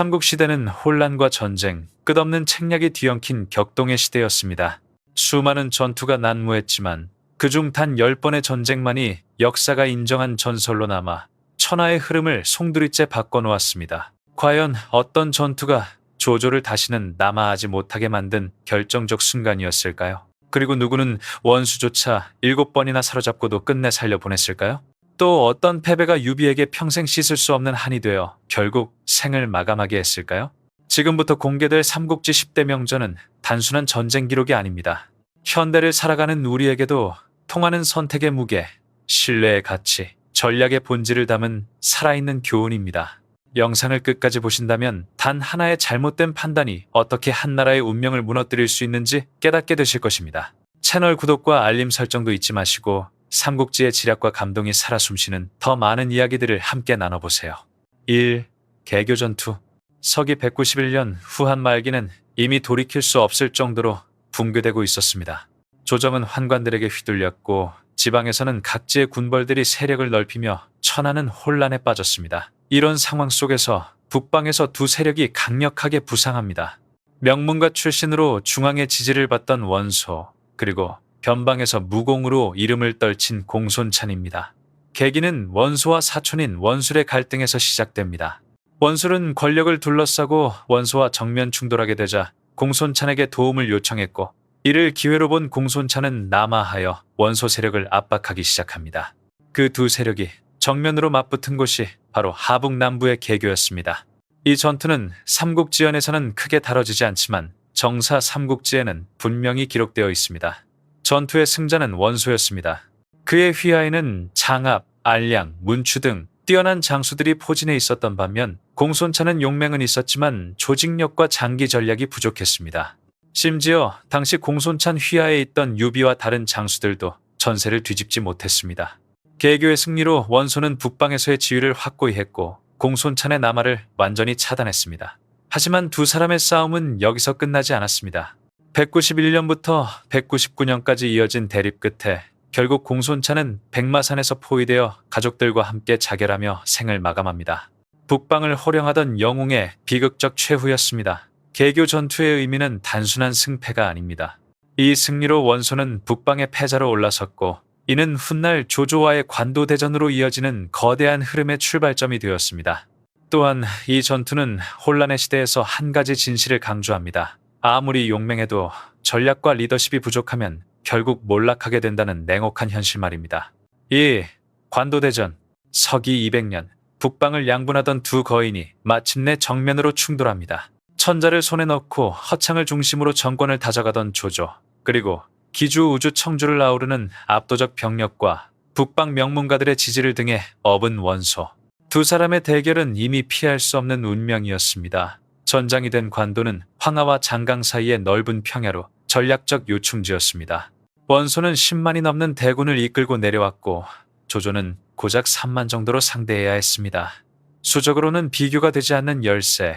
삼국 시대는 혼란과 전쟁, 끝없는 책략이 뒤엉킨 격동의 시대였습니다. 수많은 전투가 난무했지만 그중 단 10번의 전쟁만이 역사가 인정한 전설로 남아 천하의 흐름을 송두리째 바꿔놓았습니다. 과연 어떤 전투가 조조를 다시는 남아하지 못하게 만든 결정적 순간이었을까요? 그리고 누구는 원수조차 일곱 번이나 사로잡고도 끝내 살려보냈을까요? 또 어떤 패배가 유비에게 평생 씻을 수 없는 한이 되어 결국 생을 마감하게 했을까요? 지금부터 공개될 삼국지 10대 명전은 단순한 전쟁 기록이 아닙니다. 현대를 살아가는 우리에게도 통하는 선택의 무게, 신뢰의 가치, 전략의 본질을 담은 살아있는 교훈입니다. 영상을 끝까지 보신다면 단 하나의 잘못된 판단이 어떻게 한 나라의 운명을 무너뜨릴 수 있는지 깨닫게 되실 것입니다. 채널 구독과 알림 설정도 잊지 마시고 삼국지의 지략과 감동이 살아 숨쉬는 더 많은 이야기들을 함께 나눠보세요. 1. 개교 전투 서기 191년 후한 말기는 이미 돌이킬 수 없을 정도로 붕괴되고 있었습니다. 조정은 환관들에게 휘둘렸고 지방에서는 각지의 군벌들이 세력을 넓히며 천하는 혼란에 빠졌습니다. 이런 상황 속에서 북방에서 두 세력이 강력하게 부상합니다. 명문가 출신으로 중앙의 지지를 받던 원소, 그리고 변방에서 무공으로 이름을 떨친 공손찬입니다. 계기는 원소와 사촌인 원술의 갈등에서 시작됩니다. 원술은 권력을 둘러싸고 원소와 정면 충돌하게 되자 공손찬에게 도움을 요청했고 이를 기회로 본 공손찬은 남하하여 원소 세력을 압박하기 시작합니다. 그 두 세력이 정면으로 맞붙은 곳이 바로 하북 남부의 개교였습니다. 이 전투는 삼국지연에서는 크게 다뤄지지 않지만 정사 삼국지에는 분명히 기록되어 있습니다. 전투의 승자는 원소였습니다. 그의 휘하에는 장압, 알량, 문추 등 뛰어난 장수들이 포진해 있었던 반면 공손차는 용맹은 있었지만 조직력과 장기 전략이 부족했습니다. 심지어 당시 공손찬 휘하에 있던 유비와 다른 장수들도 전세를 뒤집지 못했습니다. 개교의 승리로 원소는 북방에서의 지위를 확고히 했고 공손찬의 남하를 완전히 차단했습니다. 하지만 두 사람의 싸움은 여기서 끝나지 않았습니다. 191년부터 199년까지 이어진 대립 끝에 결국 공손찬은 백마산에서 포위되어 가족들과 함께 자결하며 생을 마감합니다. 북방을 호령하던 영웅의 비극적 최후였습니다. 개교 전투의 의미는 단순한 승패가 아닙니다. 이 승리로 원소는 북방의 패자로 올라섰고 이는 훗날 조조와의 관도대전으로 이어지는 거대한 흐름의 출발점이 되었습니다. 또한 이 전투는 혼란의 시대에서 한 가지 진실을 강조합니다. 아무리 용맹해도 전략과 리더십이 부족하면 결국 몰락하게 된다는 냉혹한 현실 말입니다. 2. 관도대전 서기 200년 북방을 양분하던 두 거인이 마침내 정면으로 충돌합니다. 천자를 손에 넣고 허창을 중심으로 정권을 다져가던 조조 그리고 기주 우주 청주를 아우르는 압도적 병력과 북방 명문가들의 지지를 등에 업은 원소 두 사람의 대결은 이미 피할 수 없는 운명이었습니다. 전장이 된 관도는 황하와 장강 사이의 넓은 평야로 전략적 요충지였습니다. 원소는 10만이 넘는 대군을 이끌고 내려왔고 조조는 고작 3만 정도로 상대해야 했습니다. 수적으로는 비교가 되지 않는 열세.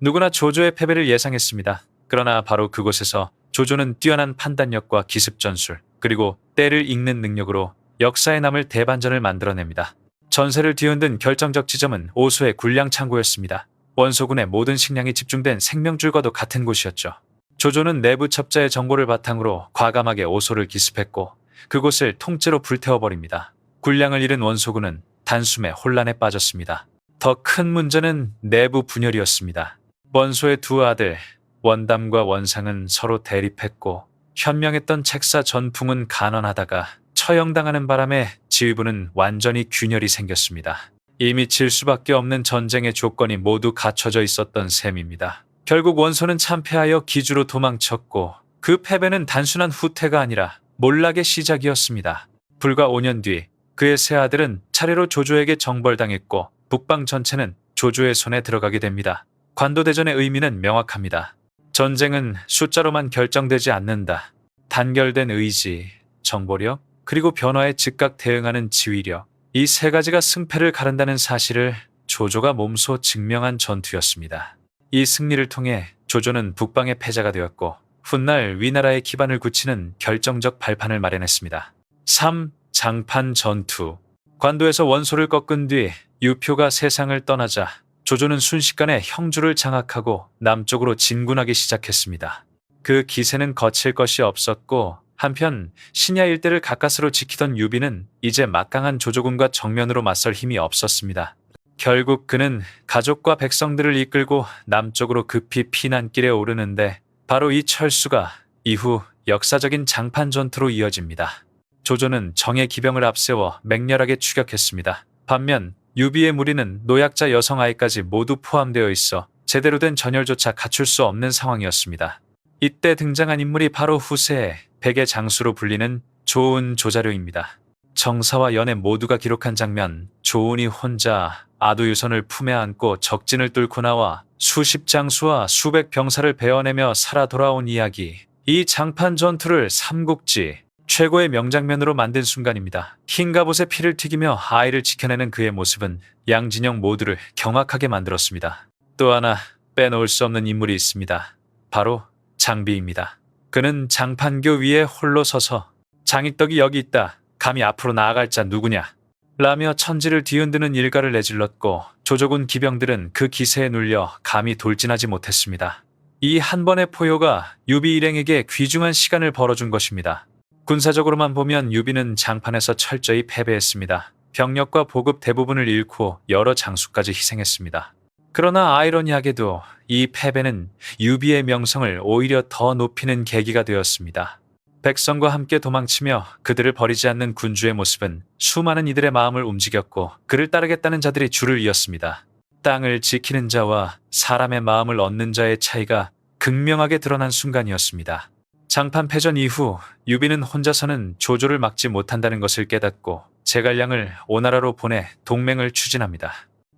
누구나 조조의 패배를 예상했습니다. 그러나 바로 그곳에서 조조는 뛰어난 판단력과 기습 전술, 그리고 때를 읽는 능력으로 역사에 남을 대반전을 만들어냅니다. 전세를 뒤흔든 결정적 지점은 오수의 군량 창고였습니다. 원소군의 모든 식량이 집중된 생명줄과도 같은 곳이었죠. 조조는 내부 첩자의 정보를 바탕으로 과감하게 오소를 기습했고 그곳을 통째로 불태워버립니다. 군량을 잃은 원소군은 단숨에 혼란에 빠졌습니다. 더 큰 문제는 내부 분열이었습니다. 원소의 두 아들 원담과 원상은 서로 대립했고 현명했던 책사 전풍은 간언하다가 처형당하는 바람에 지휘부는 완전히 균열이 생겼습니다. 이미 질 수밖에 없는 전쟁의 조건이 모두 갖춰져 있었던 셈입니다. 결국 원소는 참패하여 기주로 도망쳤고 그 패배는 단순한 후퇴가 아니라 몰락의 시작이었습니다. 불과 5년 뒤 그의 세 아들은 차례로 조조에게 정벌당했고 북방 전체는 조조의 손에 들어가게 됩니다. 관도대전의 의미는 명확합니다. 전쟁은 숫자로만 결정되지 않는다. 단결된 의지, 정보력, 그리고 변화에 즉각 대응하는 지휘력. 이 세 가지가 승패를 가른다는 사실을 조조가 몸소 증명한 전투였습니다. 이 승리를 통해 조조는 북방의 패자가 되었고 훗날 위나라의 기반을 굳히는 결정적 발판을 마련했습니다. 3. 장판 전투 관도에서 원소를 꺾은 뒤 유표가 세상을 떠나자 조조는 순식간에 형주를 장악하고 남쪽으로 진군하기 시작했습니다. 그 기세는 거칠 것이 없었고 한편 신야 일대를 가까스로 지키던 유비는 이제 막강한 조조군과 정면으로 맞설 힘이 없었습니다. 결국 그는 가족과 백성들을 이끌고 남쪽으로 급히 피난길에 오르는데 바로 이 철수가 이후 역사적인 장판 전투로 이어집니다. 조조는 정의 기병을 앞세워 맹렬하게 추격했습니다. 반면 유비의 무리는 노약자 여성 아이까지 모두 포함되어 있어 제대로 된 전열조차 갖출 수 없는 상황이었습니다. 이때 등장한 인물이 바로 후세의 백의 장수로 불리는 조은 조자료입니다. 정사와 연애 모두가 기록한 장면, 조은이 혼자 아두유선을 품에 안고 적진을 뚫고 나와 수십 장수와 수백 병사를 베어내며 살아 돌아온 이야기. 이 장판 전투를 삼국지 최고의 명장면으로 만든 순간입니다. 흰 갑옷에 피를 튀기며 아이를 지켜내는 그의 모습은 양진영 모두를 경악하게 만들었습니다. 또 하나 빼놓을 수 없는 인물이 있습니다. 바로 장비입니다. 그는 장판교 위에 홀로 서서 장익덕이 여기 있다. 감히 앞으로 나아갈 자 누구냐? 라며 천지를 뒤흔드는 일가를 내질렀고 조조군 기병들은 그 기세에 눌려 감히 돌진하지 못했습니다. 이 한 번의 포효가 유비 일행에게 귀중한 시간을 벌어준 것입니다. 군사적으로만 보면 유비는 장판에서 철저히 패배했습니다. 병력과 보급 대부분을 잃고 여러 장수까지 희생했습니다. 그러나 아이러니하게도 이 패배는 유비의 명성을 오히려 더 높이는 계기가 되었습니다. 백성과 함께 도망치며 그들을 버리지 않는 군주의 모습은 수많은 이들의 마음을 움직였고 그를 따르겠다는 자들이 줄을 이었습니다. 땅을 지키는 자와 사람의 마음을 얻는 자의 차이가 극명하게 드러난 순간이었습니다. 장판 패전 이후 유비는 혼자서는 조조를 막지 못한다는 것을 깨닫고 제갈량을 오나라로 보내 동맹을 추진합니다.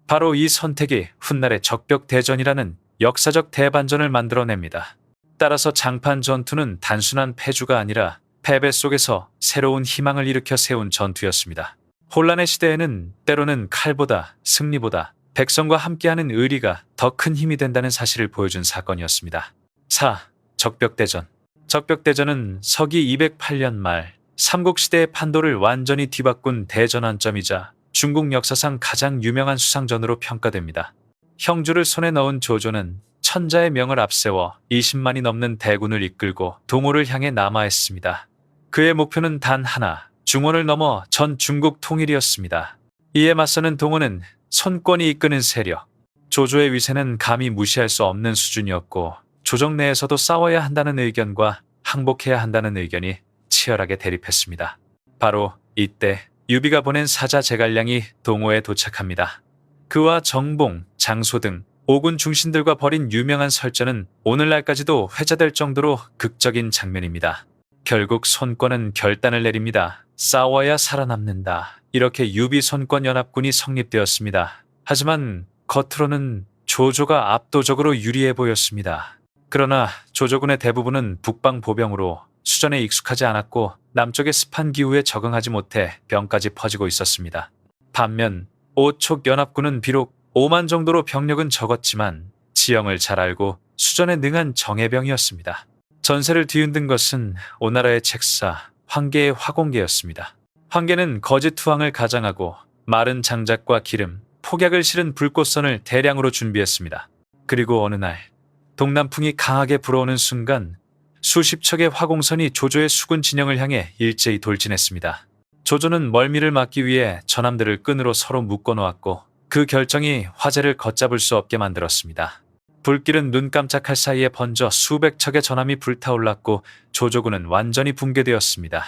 바로 이 선택이 훗날의 적벽 대전이라는 역사적 대반전을 만들어냅니다. 따라서 장판 전투는 단순한 패주가 아니라 패배 속에서 새로운 희망을 일으켜 세운 전투였습니다. 혼란의 시대에는 때로는 칼보다 승리보다 백성과 함께하는 의리가 더 큰 힘이 된다는 사실을 보여준 사건이었습니다. 4. 적벽대전 적벽대전은 서기 208년 말 삼국시대의 판도를 완전히 뒤바꾼 대전환점이자 중국 역사상 가장 유명한 수상전으로 평가됩니다. 형주를 손에 넣은 조조는 천자의 명을 앞세워 20만이 넘는 대군을 이끌고 동호를 향해 남하했습니다. 그의 목표는 단 하나, 중원을 넘어 전 중국 통일이었습니다. 이에 맞서는 동호는 손권이 이끄는 세력. 조조의 위세는 감히 무시할 수 없는 수준이었고 조정 내에서도 싸워야 한다는 의견과 항복해야 한다는 의견이 치열하게 대립했습니다. 바로 이때 유비가 보낸 사자 제갈량이 동호에 도착합니다. 그와 정봉, 장소 등 오군 중신들과 벌인 유명한 설전은 오늘날까지도 회자될 정도로 극적인 장면입니다. 결국 손권은 결단을 내립니다. 싸워야 살아남는다. 이렇게 유비 손권 연합군이 성립되었습니다. 하지만 겉으로는 조조가 압도적으로 유리해 보였습니다. 그러나 조조군의 대부분은 북방 보병으로 수전에 익숙하지 않았고 남쪽의 습한 기후에 적응하지 못해 병까지 퍼지고 있었습니다. 반면 오촉 연합군은 비록 5만 정도로 병력은 적었지만 지형을 잘 알고 수전에 능한 정예병이었습니다. 전세를 뒤흔든 것은 오나라의 책사 황계의 화공계였습니다. 황계는 거짓 투항을 가장하고 마른 장작과 기름, 폭약을 실은 불꽃선을 대량으로 준비했습니다. 그리고 어느 날 동남풍이 강하게 불어오는 순간 수십 척의 화공선이 조조의 수군 진영을 향해 일제히 돌진했습니다. 조조는 멀미를 막기 위해 전함들을 끈으로 서로 묶어 놓았고 그 결정이 화재를 걷잡을 수 없게 만들었습니다. 불길은 눈 깜짝할 사이에 번져 수백 척의 전함이 불타올랐고 조조군은 완전히 붕괴되었습니다.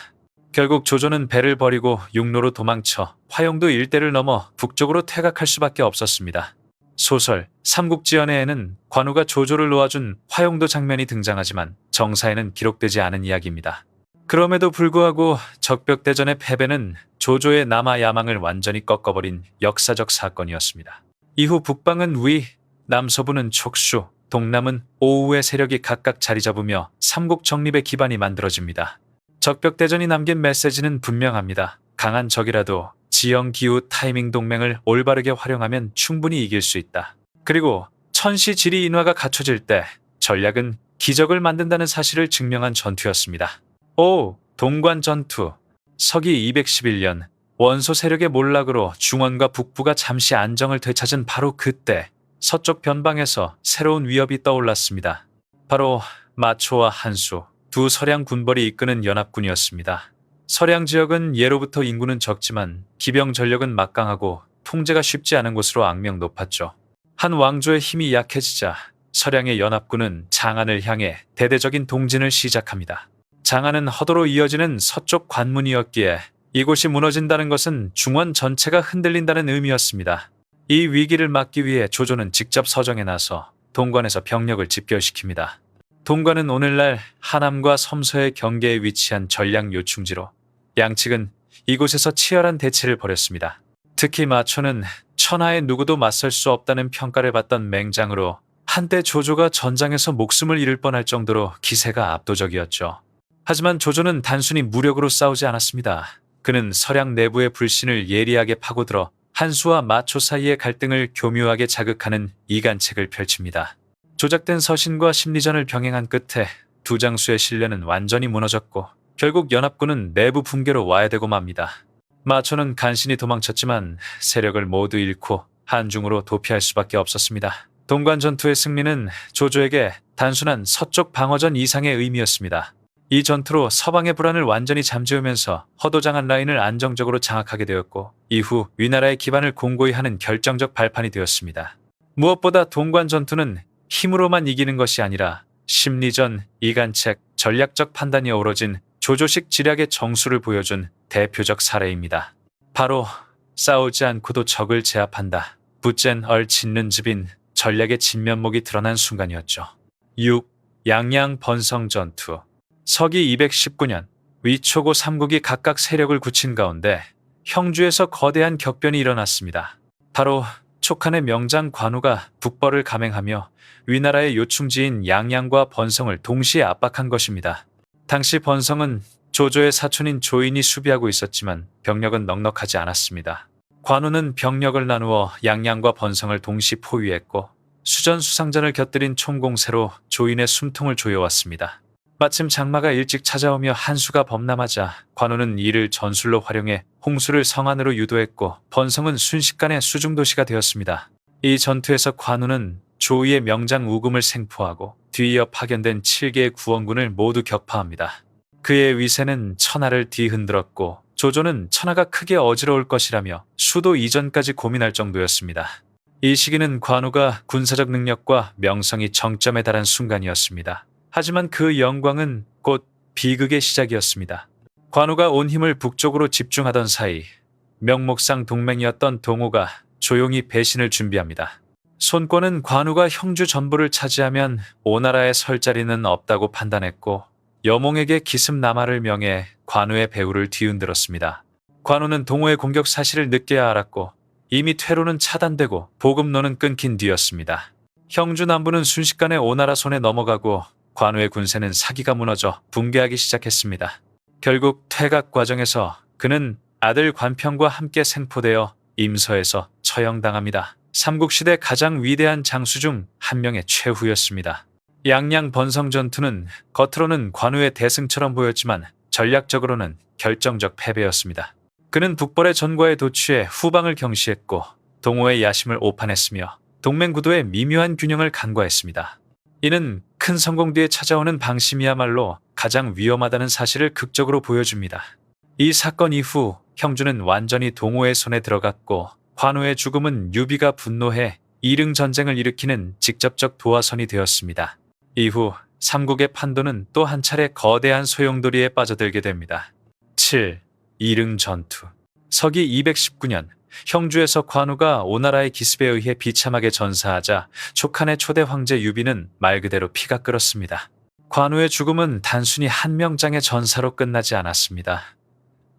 결국 조조는 배를 버리고 육로로 도망쳐 화영도 일대를 넘어 북쪽으로 퇴각할 수밖에 없었습니다. 소설 삼국지연에는 관우가 조조를 놓아준 화용도 장면이 등장하지만 정사에는 기록되지 않은 이야기입니다. 그럼에도 불구하고 적벽대전의 패배는 조조의 남아 야망을 완전히 꺾어버린 역사적 사건이었습니다. 이후 북방은 위, 남서부는 촉수, 동남은 오우의 세력이 각각 자리 잡으며 삼국 정립의 기반이 만들어집니다. 적벽대전이 남긴 메시지는 분명합니다. 강한 적이라도 지형, 기후, 타이밍 동맹을 올바르게 활용하면 충분히 이길 수 있다. 그리고 천시 지리 인화가 갖춰질 때 전략은 기적을 만든다는 사실을 증명한 전투였습니다. 오, 동관 전투. 서기 211년 원소 세력의 몰락으로 중원과 북부가 잠시 안정을 되찾은 바로 그때 서쪽 변방에서 새로운 위협이 떠올랐습니다. 바로 마초와 한수, 두 서량 군벌이 이끄는 연합군이었습니다. 서량 지역은 예로부터 인구는 적지만 기병 전력은 막강하고 통제가 쉽지 않은 곳으로 악명 높았죠. 한 왕조의 힘이 약해지자 서량의 연합군은 장안을 향해 대대적인 동진을 시작합니다. 장안은 허도로 이어지는 서쪽 관문이었기에 이곳이 무너진다는 것은 중원 전체가 흔들린다는 의미였습니다. 이 위기를 막기 위해 조조는 직접 서정에 나서 동관에서 병력을 집결시킵니다. 동관은 오늘날 하남과 섬서의 경계에 위치한 전략 요충지로 양측은 이곳에서 치열한 대치를 벌였습니다. 특히 마초는 천하의 누구도 맞설 수 없다는 평가를 받던 맹장으로 한때 조조가 전장에서 목숨을 잃을 뻔할 정도로 기세가 압도적이었죠. 하지만 조조는 단순히 무력으로 싸우지 않았습니다. 그는 서량 내부의 불신을 예리하게 파고들어 한수와 마초 사이의 갈등을 교묘하게 자극하는 이간책을 펼칩니다. 조작된 서신과 심리전을 병행한 끝에 두 장수의 신뢰는 완전히 무너졌고 결국 연합군은 내부 붕괴로 와야 되고 맙니다. 마초는 간신히 도망쳤지만 세력을 모두 잃고 한중으로 도피할 수밖에 없었습니다. 동관 전투의 승리는 조조에게 단순한 서쪽 방어전 이상의 의미였습니다. 이 전투로 서방의 불안을 완전히 잠재우면서 허도장한 라인을 안정적으로 장악하게 되었고 이후 위나라의 기반을 공고히 하는 결정적 발판이 되었습니다. 무엇보다 동관 전투는 힘으로만 이기는 것이 아니라 심리전, 이간책, 전략적 판단이 어우러진 조조식 지략의 정수를 보여준 대표적 사례입니다. 바로 싸우지 않고도 적을 제압한다. 붙젠 얼 짓는 집인 전략의 진면목이 드러난 순간이었죠. 6. 양양 번성 전투 서기 219년 위초고 삼국이 각각 세력을 굳힌 가운데 형주에서 거대한 격변이 일어났습니다. 바로 촉한의 명장 관우가 북벌을 감행하며 위나라의 요충지인 양양과 번성을 동시에 압박한 것입니다. 당시 번성은 조조의 사촌인 조인이 수비하고 있었지만 병력은 넉넉하지 않았습니다. 관우는 병력을 나누어 양양과 번성을 동시 포위했고 수전 수상전을 곁들인 총공세로 조인의 숨통을 조여왔습니다. 마침 장마가 일찍 찾아오며 한수가 범람하자 관우는 이를 전술로 활용해 홍수를 성안으로 유도했고 번성은 순식간에 수중도시가 되었습니다. 이 전투에서 관우는 조이의 명장 우금을 생포하고 뒤이어 파견된 7개의 구원군을 모두 격파합니다. 그의 위세는 천하를 뒤흔들었고 조조는 천하가 크게 어지러울 것이라며 수도 이전까지 고민할 정도였습니다. 이 시기는 관우가 군사적 능력과 명성이 정점에 달한 순간이었습니다. 하지만 그 영광은 곧 비극의 시작이었습니다. 관우가 온 힘을 북쪽으로 집중하던 사이 명목상 동맹이었던 동호가 조용히 배신을 준비합니다. 손권은 관우가 형주 전부를 차지하면 오나라에 설 자리는 없다고 판단했고 여몽에게 기습 남하를 명해 관우의 배후를 뒤흔들었습니다. 관우는 동호의 공격 사실을 늦게야 알았고 이미 퇴로는 차단되고 보급로는 끊긴 뒤였습니다. 형주 남부는 순식간에 오나라 손에 넘어가고 관우의 군세는 사기가 무너져 붕괴하기 시작했습니다. 결국 퇴각 과정에서 그는 아들 관평과 함께 생포되어 임서에서 처형당합니다. 삼국시대 가장 위대한 장수 중 한 명의 최후였습니다. 양양 번성 전투는 겉으로는 관우의 대승처럼 보였지만 전략적으로는 결정적 패배였습니다. 그는 북벌의 전과에 도취해 후방을 경시했고 동호의 야심을 오판했으며 동맹 구도의 미묘한 균형을 간과했습니다. 이는 큰 성공 뒤에 찾아오는 방심이야말로 가장 위험하다는 사실을 극적으로 보여줍니다. 이 사건 이후 형주는 완전히 동호의 손에 들어갔고 관우의 죽음은 유비가 분노해 이릉 전쟁을 일으키는 직접적 도화선이 되었습니다. 이후 삼국의 판도는 또 한 차례 거대한 소용돌이에 빠져들게 됩니다. 7. 이릉 전투 서기 219년 형주에서 관우가 오나라의 기습에 의해 비참하게 전사하자 촉한의 초대 황제 유비는 말 그대로 피가 끓었습니다. 관우의 죽음은 단순히 한 명장의 전사로 끝나지 않았습니다.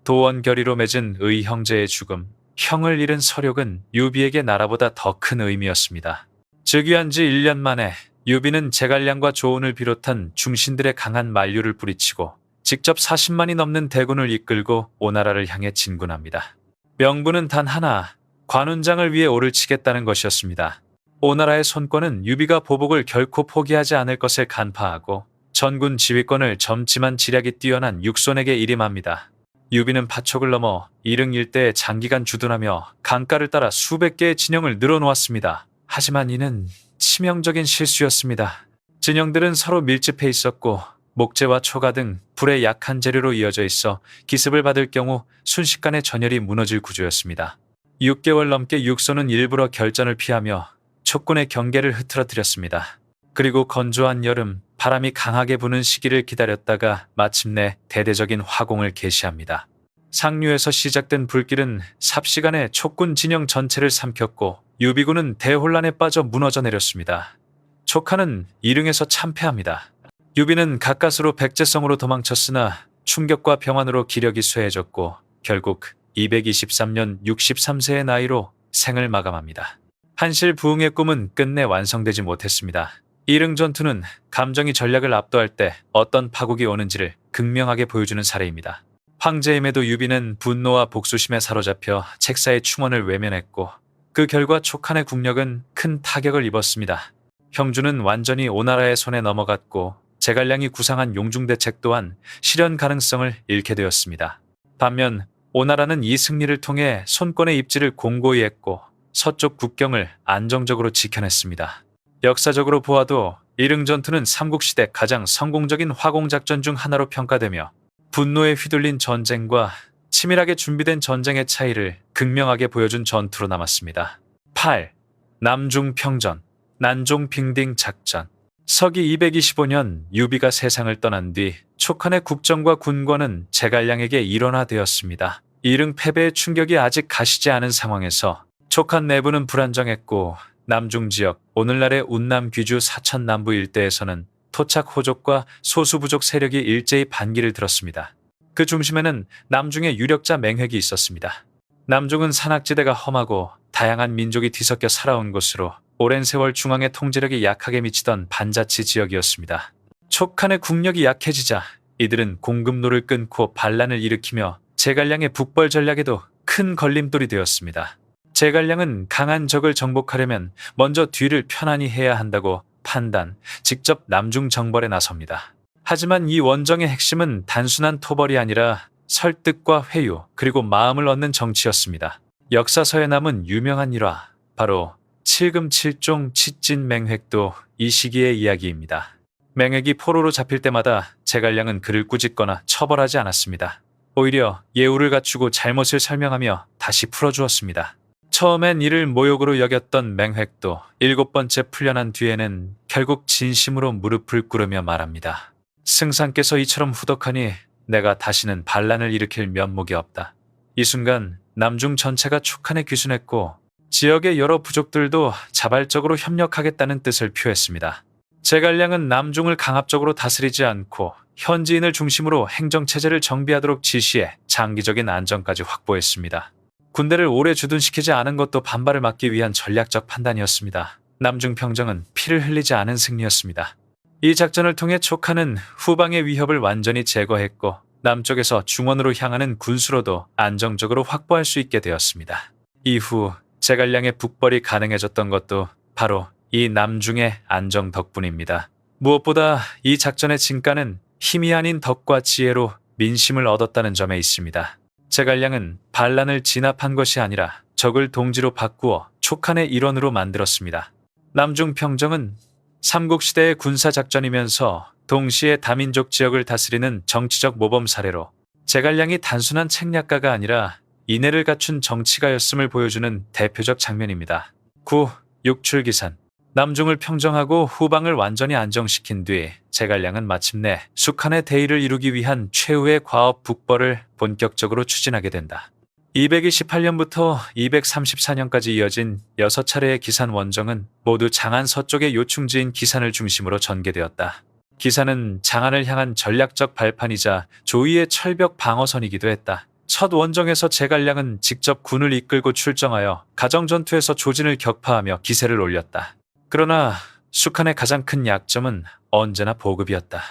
도원결의로 맺은 의 형제의 죽음, 형을 잃은 서력은 유비에게 나라보다 더 큰 의미였습니다. 즉위한 지 1년 만에 유비는 제갈량과 조온을 비롯한 중신들의 강한 만류를 뿌리치고 직접 40만이 넘는 대군을 이끌고 오나라를 향해 진군합니다. 명분은 단 하나, 관운장을 위해 오를 치겠다는 것이었습니다. 오나라의 손권은 유비가 보복을 결코 포기하지 않을 것을 간파하고 전군 지휘권을 점지만 지략이 뛰어난 육손에게 일임합니다. 유비는 파촉을 넘어 이릉 일대에 장기간 주둔하며 강가를 따라 수백 개의 진영을 늘어놓았습니다. 하지만 이는 치명적인 실수였습니다. 진영들은 서로 밀집해 있었고 목재와 초가 등 불의 약한 재료로 이어져 있어 기습을 받을 경우 순식간에 전열이 무너질 구조였습니다. 6개월 넘게 육소는 일부러 결전을 피하며 촉군의 경계를 흐트러뜨렸습니다. 그리고 건조한 여름, 바람이 강하게 부는 시기를 기다렸다가 마침내 대대적인 화공을 개시합니다. 상류에서 시작된 불길은 삽시간에 촉군 진영 전체를 삼켰고 유비군은 대혼란에 빠져 무너져 내렸습니다. 촉하는 이릉에서 참패합니다. 유비는 가까스로 백제성으로 도망쳤으나 충격과 병환으로 기력이 쇠해졌고 결국 223년 63세의 나이로 생을 마감합니다. 한실 부흥의 꿈은 끝내 완성되지 못했습니다. 이릉 전투는 감정이 전략을 압도할 때 어떤 파국이 오는지를 극명하게 보여주는 사례입니다. 황제임에도 유비는 분노와 복수심에 사로잡혀 책사의 충원을 외면했고 그 결과 촉한의 국력은 큰 타격을 입었습니다. 형주는 완전히 오나라의 손에 넘어갔고 제갈량이 구상한 용중대책 또한 실현 가능성을 잃게 되었습니다. 반면 오나라는 이 승리를 통해 손권의 입지를 공고히 했고 서쪽 국경을 안정적으로 지켜냈습니다. 역사적으로 보아도 이릉 전투는 삼국시대 가장 성공적인 화공작전 중 하나로 평가되며 분노에 휘둘린 전쟁과 치밀하게 준비된 전쟁의 차이를 극명하게 보여준 전투로 남았습니다. 8. 남중평전 난종빙딩 작전 서기 225년 유비가 세상을 떠난 뒤 촉한의 국정과 군권은 제갈량에게 일원화되었습니다. 이릉 패배의 충격이 아직 가시지 않은 상황에서 촉한 내부는 불안정했고 남중 지역 오늘날의 운남 귀주 사천 남부 일대에서는 토착 호족과 소수 부족 세력이 일제히 반기를 들었습니다. 그 중심에는 남중의 유력자 맹획이 있었습니다. 남중은 산악지대가 험하고 다양한 민족이 뒤섞여 살아온 곳으로 오랜 세월 중앙의 통제력이 약하게 미치던 반자치 지역이었습니다. 촉한의 국력이 약해지자 이들은 공급로를 끊고 반란을 일으키며 제갈량의 북벌 전략에도 큰 걸림돌이 되었습니다. 제갈량은 강한 적을 정복하려면 먼저 뒤를 편안히 해야 한다고 판단, 직접 남중 정벌에 나섭니다. 하지만 이 원정의 핵심은 단순한 토벌이 아니라 설득과 회유, 그리고 마음을 얻는 정치였습니다. 역사서에 남은 유명한 일화, 바로 칠금칠종 치찐맹획도 이 시기의 이야기입니다. 맹획이 포로로 잡힐 때마다 제갈량은 그를 꾸짖거나 처벌하지 않았습니다. 오히려 예우를 갖추고 잘못을 설명하며 다시 풀어주었습니다. 처음엔 이를 모욕으로 여겼던 맹획도 일곱 번째 풀려난 뒤에는 결국 진심으로 무릎을 꿇으며 말합니다. 승상께서 이처럼 후덕하니 내가 다시는 반란을 일으킬 면목이 없다. 이 순간 남중 전체가 촉한에 귀순했고 지역의 여러 부족들도 자발적으로 협력하겠다는 뜻을 표했습니다. 제갈량은 남중을 강압적으로 다스리지 않고 현지인을 중심으로 행정체제를 정비하도록 지시해 장기적인 안정까지 확보했습니다. 군대를 오래 주둔시키지 않은 것도 반발을 막기 위한 전략적 판단이었습니다. 남중 평정은 피를 흘리지 않은 승리였습니다. 이 작전을 통해 촉하는 후방의 위협을 완전히 제거했고 남쪽에서 중원으로 향하는 군수로도 안정적으로 확보할 수 있게 되었습니다. 이후 제갈량의 북벌이 가능해졌던 것도 바로 이 남중의 안정 덕분입니다. 무엇보다 이 작전의 진가는 힘이 아닌 덕과 지혜로 민심을 얻었다는 점에 있습니다. 제갈량은 반란을 진압한 것이 아니라 적을 동지로 바꾸어 촉한의 일원으로 만들었습니다. 남중 평정은 삼국시대의 군사작전이면서 동시에 다민족 지역을 다스리는 정치적 모범 사례로 제갈량이 단순한 책략가가 아니라 인애를 갖춘 정치가였음을 보여주는 대표적 장면입니다. 9. 육출기산 남중을 평정하고 후방을 완전히 안정시킨 뒤 제갈량은 마침내 숙한의 대의를 이루기 위한 최후의 과업 북벌을 본격적으로 추진하게 된다. 228년부터 234년까지 이어진 6차례의 기산 원정은 모두 장안 서쪽의 요충지인 기산을 중심으로 전개되었다. 기산은 장안을 향한 전략적 발판이자 조이의 철벽 방어선이기도 했다. 첫 원정에서 제갈량은 직접 군을 이끌고 출정하여 가정전투에서 조진을 격파하며 기세를 올렸다. 그러나 숙한의 가장 큰 약점은 언제나 보급이었다.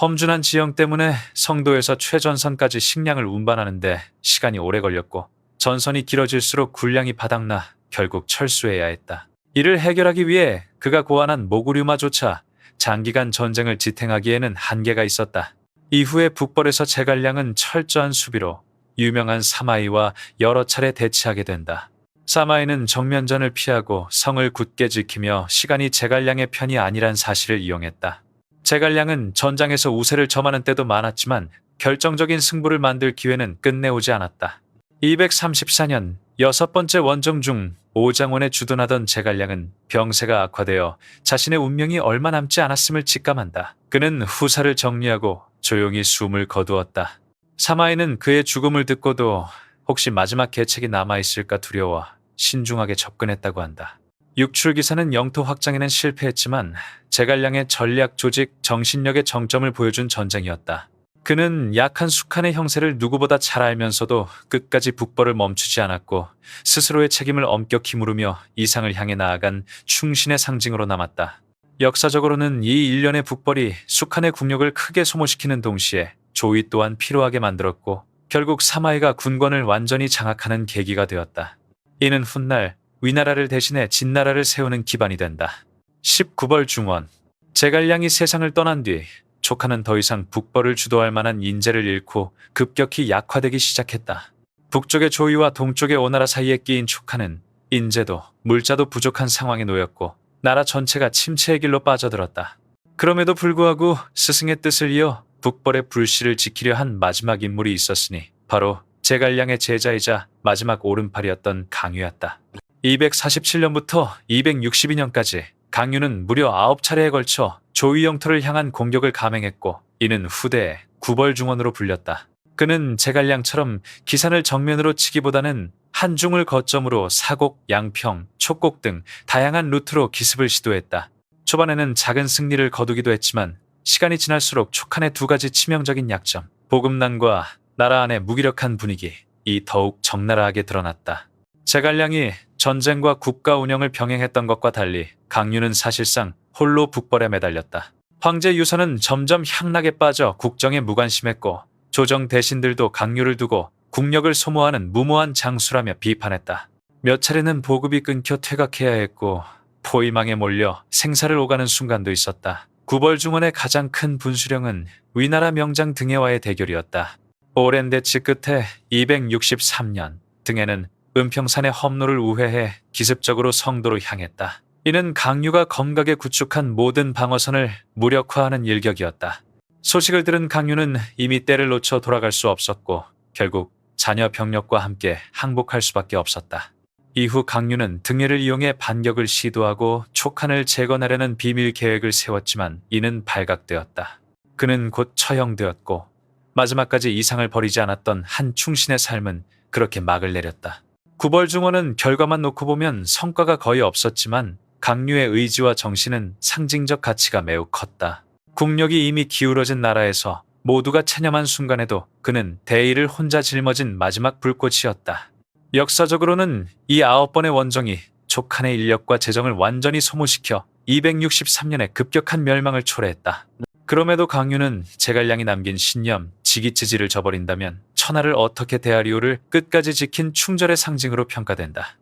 험준한 지형 때문에 성도에서 최전선까지 식량을 운반하는데 시간이 오래 걸렸고 전선이 길어질수록 군량이 바닥나 결국 철수해야 했다. 이를 해결하기 위해 그가 고안한 모구류마조차 장기간 전쟁을 지탱하기에는 한계가 있었다. 이후에 북벌에서 제갈량은 철저한 수비로 유명한 사마이와 여러 차례 대치하게 된다. 사마이는 정면전을 피하고 성을 굳게 지키며 시간이 제갈량의 편이 아니란 사실을 이용했다. 제갈량은 전장에서 우세를 점하는 때도 많았지만 결정적인 승부를 만들 기회는 끝내 오지 않았다. 234년 여섯 번째 원정 중 오장원에 주둔하던 제갈량은 병세가 악화되어 자신의 운명이 얼마 남지 않았음을 직감한다. 그는 후사를 정리하고 조용히 숨을 거두었다. 사마이는 그의 죽음을 듣고도 혹시 마지막 계책이 남아있을까 두려워 신중하게 접근했다고 한다. 육출기사는 영토 확장에는 실패했지만 제갈량의 전략 조직 정신력의 정점을 보여준 전쟁이었다. 그는 약한 숙한의 형세를 누구보다 잘 알면서도 끝까지 북벌을 멈추지 않았고 스스로의 책임을 엄격히 물으며 이상을 향해 나아간 충신의 상징으로 남았다. 역사적으로는 이 일련의 북벌이 숙한의 국력을 크게 소모시키는 동시에 조이 또한 필요하게 만들었고 결국 사마이가 군권을 완전히 장악하는 계기가 되었다. 이는 훗날 위나라를 대신해 진나라를 세우는 기반이 된다. 19벌 중원 제갈량이 세상을 떠난 뒤 촉하는 더 이상 북벌을 주도할 만한 인재를 잃고 급격히 약화되기 시작했다. 북쪽의 조이와 동쪽의 오나라 사이에 끼인 촉하는 인재도 물자도 부족한 상황에 놓였고 나라 전체가 침체의 길로 빠져들었다. 그럼에도 불구하고 스승의 뜻을 이어 북벌의 불씨를 지키려 한 마지막 인물이 있었으니 바로 제갈량의 제자이자 마지막 오른팔이었던 강유였다. 247년부터 262년까지 강유는 무려 9차례에 걸쳐 조이 영토를 향한 공격을 감행했고 이는 후대에 구벌중원으로 불렸다. 그는 제갈량처럼 기산을 정면으로 치기보다는 한중을 거점으로 사곡, 양평, 촉곡 등 다양한 루트로 기습을 시도했다. 초반에는 작은 승리를 거두기도 했지만 시간이 지날수록 촉한의 두 가지 치명적인 약점, 보급난과 나라 안의 무기력한 분위기, 이 더욱 적나라하게 드러났다. 제갈량이 전쟁과 국가 운영을 병행했던 것과 달리 강유는 사실상 홀로 북벌에 매달렸다. 황제 유선은 점점 향락에 빠져 국정에 무관심했고 조정 대신들도 강유를 두고 국력을 소모하는 무모한 장수라며 비판했다. 몇 차례는 보급이 끊겨 퇴각해야 했고 포위망에 몰려 생사를 오가는 순간도 있었다. 구벌중원의 가장 큰 분수령은 위나라 명장 등해와의 대결이었다. 오랜 대치 끝에 263년 등해는 은평산의 험로를 우회해 기습적으로 성도로 향했다. 이는 강유가 검각에 구축한 모든 방어선을 무력화하는 일격이었다. 소식을 들은 강유는 이미 때를 놓쳐 돌아갈 수 없었고 결국 자녀 병력과 함께 항복할 수밖에 없었다. 이후 강유는 등해를 이용해 반격을 시도하고 촉한을 재건하려는 비밀 계획을 세웠지만 이는 발각되었다. 그는 곧 처형되었고 마지막까지 이상을 버리지 않았던 한 충신의 삶은 그렇게 막을 내렸다. 구벌중원은 결과만 놓고 보면 성과가 거의 없었지만 강류의 의지와 정신은 상징적 가치가 매우 컸다. 국력이 이미 기울어진 나라에서 모두가 체념한 순간에도 그는 대의를 혼자 짊어진 마지막 불꽃이었다. 역사적으로는 이 아홉 번의 원정이 촉한의 인력과 재정을 완전히 소모시켜 263년의 급격한 멸망을 초래했다. 그럼에도 강유는 제갈량이 남긴 신념, 지기치지를 저버린다면 천하를 어떻게 대하리오를 끝까지 지킨 충절의 상징으로 평가된다.